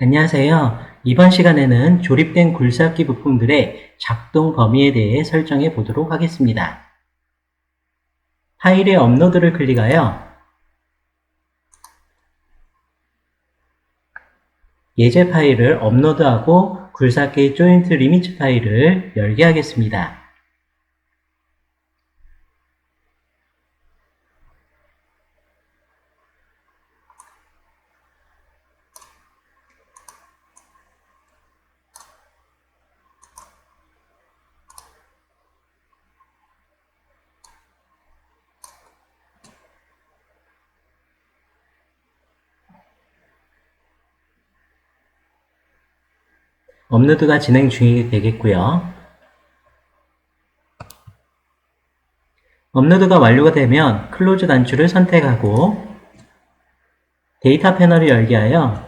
안녕하세요. 이번 시간에는 조립된 굴삭기 부품들의 작동 범위에 대해 설정해 보도록 하겠습니다. 파일의 업로드를 클릭하여 예제 파일을 업로드하고 굴삭기 조인트 리미츠 파일을 열게 하겠습니다. 업로드가 진행 중이 되겠고요. 업로드가 완료가 되면 클로즈 단추를 선택하고 데이터 패널을 열게 하여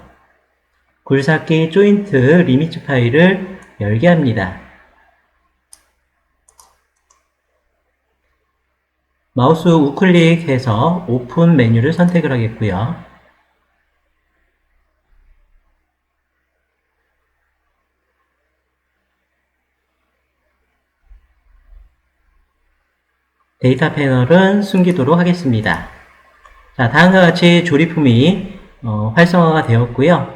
굴삭기 조인트 리미츠 파일을 열게 합니다. 마우스 우클릭해서 오픈 메뉴를 선택을 하겠고요. 데이터 패널은 숨기도록 하겠습니다. 자, 다음과 같이 조립품이 어, 활성화가 되었고요.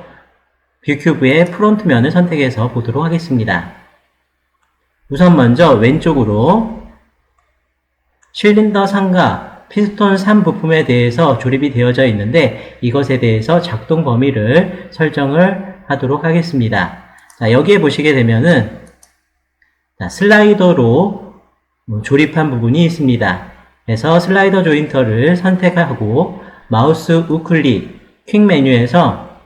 뷰큐브의 프론트면을 선택해서 보도록 하겠습니다. 우선 먼저 왼쪽으로 실린더 상과 피스톤 3 부품에 대해서 조립이 되어져 있는데 이것에 대해서 작동 범위를 설정을 하도록 하겠습니다. 자, 여기에 보시게 되면은 자, 슬라이더로 뭐 조립한 부분이 있습니다. 그래서 슬라이더 조인터를 선택하고 마우스 우클릭 퀵 메뉴에서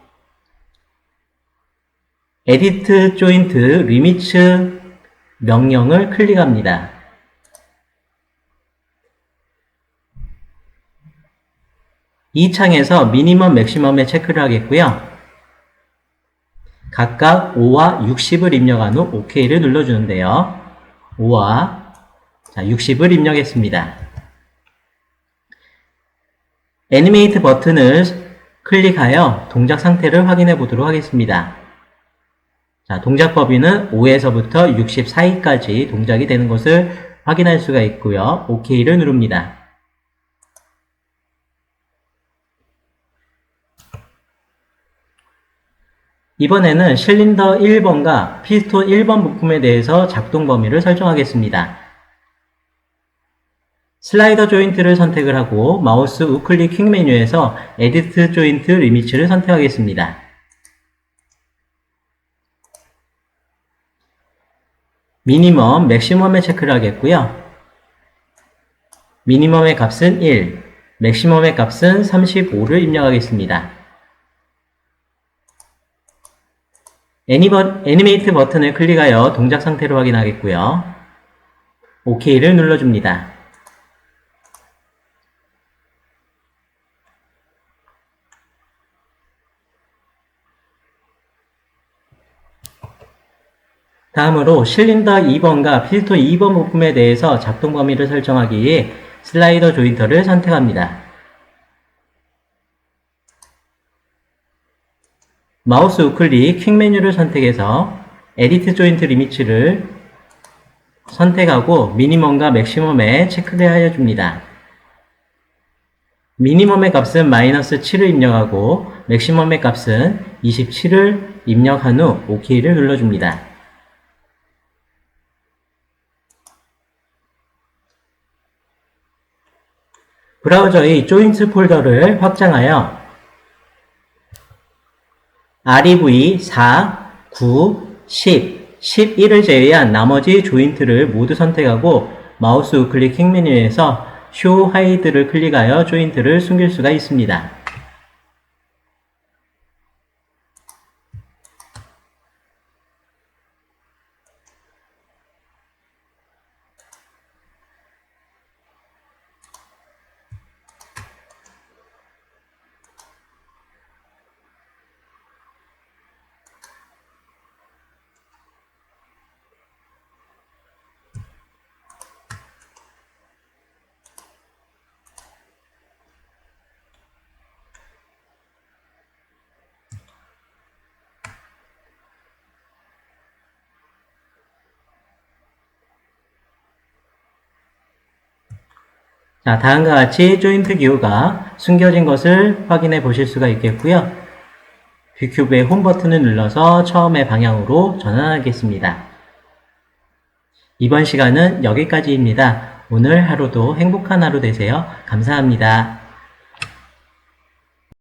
에디트 조인트 리미츠 명령을 클릭합니다. 이 창에서 미니멈 맥시멈에 체크를 하겠고요. 각각 5와 60을 입력한 후 OK를 눌러주는데요. 5와 자, 60을 입력했습니다. 애니메이트 버튼을 클릭하여 동작 상태를 확인해 보도록 하겠습니다. 자, 동작 범위는 5에서부터 60 사이까지 동작이 되는 것을 확인할 수가 있고요. OK를 누릅니다. 이번에는 실린더 1번과 피스톤 1번 부품에 대해서 작동 범위를 설정하겠습니다. 슬라이더 조인트를 선택을 하고 마우스 우클릭 퀵 메뉴에서 에디트 조인트 리미츠를 선택하겠습니다. 미니멈, 맥시멈에 체크를 하겠고요. 미니멈의 값은 1, 맥시멈의 값은 35를 입력하겠습니다. 애니버, 애니메이트 버튼을 클릭하여 동작 상태를 확인하겠고요. OK를 눌러줍니다. 다음으로 실린더 2번과 필터 2번 부품에 대해서 작동 범위를 설정하기 위해 슬라이더 조인터를 선택합니다. 마우스 우클릭 퀵 메뉴를 선택해서 에디트 조인트 리미츠를 선택하고 미니멈과 맥시멈에 하여 줍니다. 미니멈의 값은 마이너스 7을 입력하고 맥시멈의 값은 27을 입력한 후 OK를 눌러줍니다. 브라우저의 조인트 폴더를 확장하여 REV 4, 9, 10, 11을 제외한 나머지 조인트를 모두 선택하고 마우스 우클릭 킹 메뉴에서 쇼 하이드를 클릭하여 조인트를 숨길 수가 있습니다. 자, 다음과 같이 조인트 기호가 숨겨진 것을 확인해 보실 수가 있겠고요. 뷰큐브의 홈 버튼을 눌러서 처음의 방향으로 전환하겠습니다. 이번 시간은 여기까지입니다. 오늘 하루도 행복한 하루 되세요. 감사합니다.